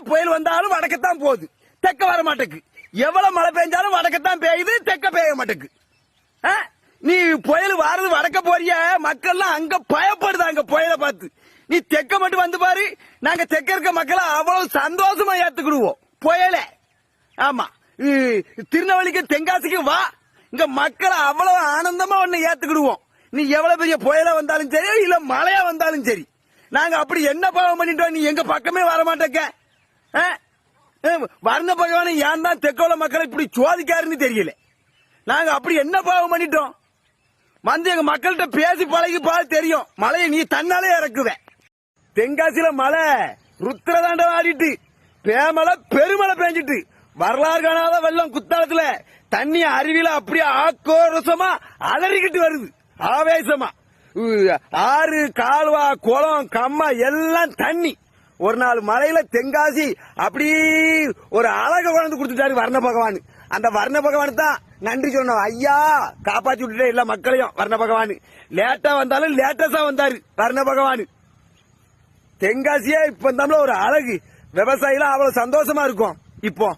புயல் வந்தாலும் வடக்கத்தான் போகுது. தெக்க வர மாட்டேக்கு. எவ்வளவு மழை பெஞ்சாலும் வடக்கத்தான் பெய்யுது தெக்க பெய்ய மாட்டேக்கு. ஆ? நீ புயல் வாரது வடக்க போறிய மக்கள்லாம் அங்க பயப்படுதாங்க புயலை பார்த்து. நீ தெக்க மட்டும் வந்து பாரு நாங்க தெக்க இருக்க மக்களை அவ்வளவு சந்தோஷமா ஏத்துக்கிடுவோம். புயல. ஆமா. திருநெல்வேலிக்கு தென்காசிக்கு வா. இங்க மக்களை அவ்வளவு ஆனந்தமா ஒன்னு ஏத்துக்கிடுவோம். நீ எவ்வளவு பெரிய புயலா வந்தாலும் சரி இல்ல மழையா வந்தாலும் சரி. நாங்க அப்படி என்ன பாவம் பண்ணிட்டோம் நீ எங்க பக்கமே வர மாட்டேக்க வர்ண பகவான் ஏன் தான் தெற்கோல மக்களை இப்படி சோதிக்காருன்னு தெரியல? நாங்க அப்படி என்ன பாவம் பண்ணிட்டோம்? வந்து எங்க மக்கள்கிட்ட பேசி பழகி பார்த்து தெரியும். மழையை நீ தன்னாலே இறக்குவ. தென்காசியில மழை ருத்ரதாண்ட ஆடிட்டு பேமலை பெருமழை பெஞ்சிட்டு வரலாறு காணாத வெள்ளம் குத்தாலத்துல தண்ணி அருவியில அப்படியே ஆக்கோரசமா அலறிக்கிட்டு வருது. ஆவேசமா. ஆறு கால்வா குளம் கம்மா எல்லாம் தண்ணி. ஒரு நாள் மலையில தென்காசி அப்படி ஒரு அழக கொண்டு கொடுத்துட்டாரு வர்ண பகவான். அந்த வர்ண பகவான் தான் நன்றி சொன்னோம் ஐயா காப்பாத்தி விட்டுட்டே எல்லா மக்களையும் வர்ண பகவான். லேட்டா வந்தாலும் லேட்டஸா வந்தாரு வர்ண பகவான். தென்காசியே இப்ப இருந்தாலும் ஒரு அழகு. விவசாயில அவ்வளவு சந்தோஷமா இருக்கும். இப்போ